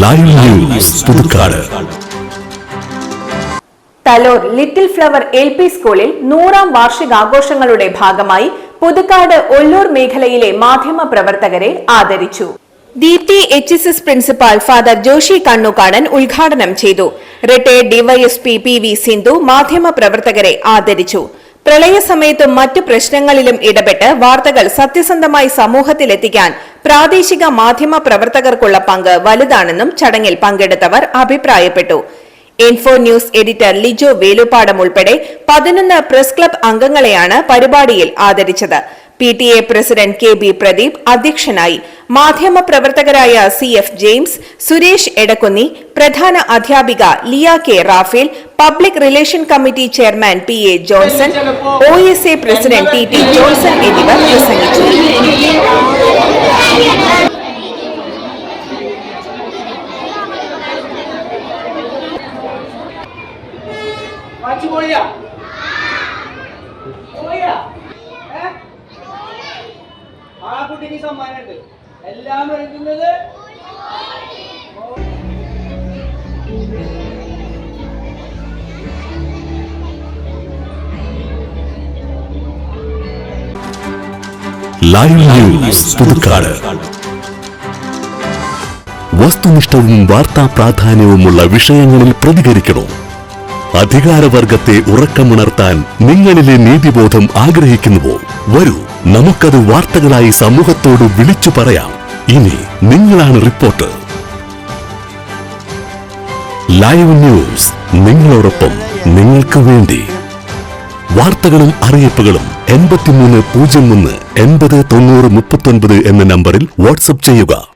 Live news Puthukkad Thalore little flower L P സ്കൂളിൽ നൂറാം വാർഷികാഘോഷങ്ങളുടെ ഭാഗമായി പുതുക്കാട് ഒല്ലൂർ മേഖലയിലെ മാധ്യമ പ്രവർത്തകരെ ആദരിച്ചു. Deepthi H S S principal father Joshi Kannukadan ഉദ്ഘാടനം ചെയ്തു. Retired DYSP P V Sindhu മാധ്യമ പ്രവർത്തകരെ ആദരിച്ചു. പ്രളയസമയത്തും മറ്റു പ്രശ്നങ്ങളിലും ഇടപെട്ട് വാർത്തകൾ സത്യസന്ധമായി സമൂഹത്തിലെത്തിക്കാൻ പ്രാദേശിക മാധ്യമ പ്രവർത്തകർക്കുള്ള പങ്ക് വലുതാണെന്നും ചടങ്ങിൽ പങ്കെടുത്തവർ അഭിപ്രായപ്പെട്ടു. Info news editor Lijo Veluppadam ഉൾപ്പെടെ പതിനൊന്ന് പ്രസ് ക്ലബ് അംഗങ്ങളെയാണ് പരിപാടിയിൽ ആദരിച്ചത്. P T A president K B Pradeep അധ്യക്ഷനായി. മാധ്യമ പ്രവർത്തകരായ C F James Suresh Edakkunni പ്രധാന അധ്യാപിക Liya K Raphael public relation committee chairman P A Johnson O S A president T T Johnson എന്നിവർ പ്രസംഗിച്ചു? ആ കുട്ടിക്ക് സമ്മാനമുണ്ട്. എല്ലാം ലൈവ് ന്യൂസ് പുതുക്കാട് വസ്തുനിഷ്ഠവും വാർത്താ പ്രാധാന്യവുമുള്ള വിഷയങ്ങളിൽ പ്രതികരിക്കണോ? അധികാരവർഗത്തെ ഉറക്കമുണർത്താൻ നിങ്ങളിലെ നീതിബോധം ആഗ്രഹിക്കുന്നുവോ? വരൂ. നമുക്കത് വാർത്തകളായി സമൂഹത്തോട് വിളിച്ചു പറയാം. ഇനി നിങ്ങളാണ് റിപ്പോർട്ടർ. ലൈവ് ന്യൂസ് നിങ്ങളോടൊപ്പം നിങ്ങൾക്ക് വേണ്ടി. വാർത്തകളും അറിയിപ്പുകളും എൺപത്തിമൂന്ന് പൂജ്യം ഒന്ന് എൺപത് തൊണ്ണൂറ് മുപ്പത്തൊൻപത് എന്ന നമ്പറിൽ വാട്സപ്പ് ചെയ്യുക.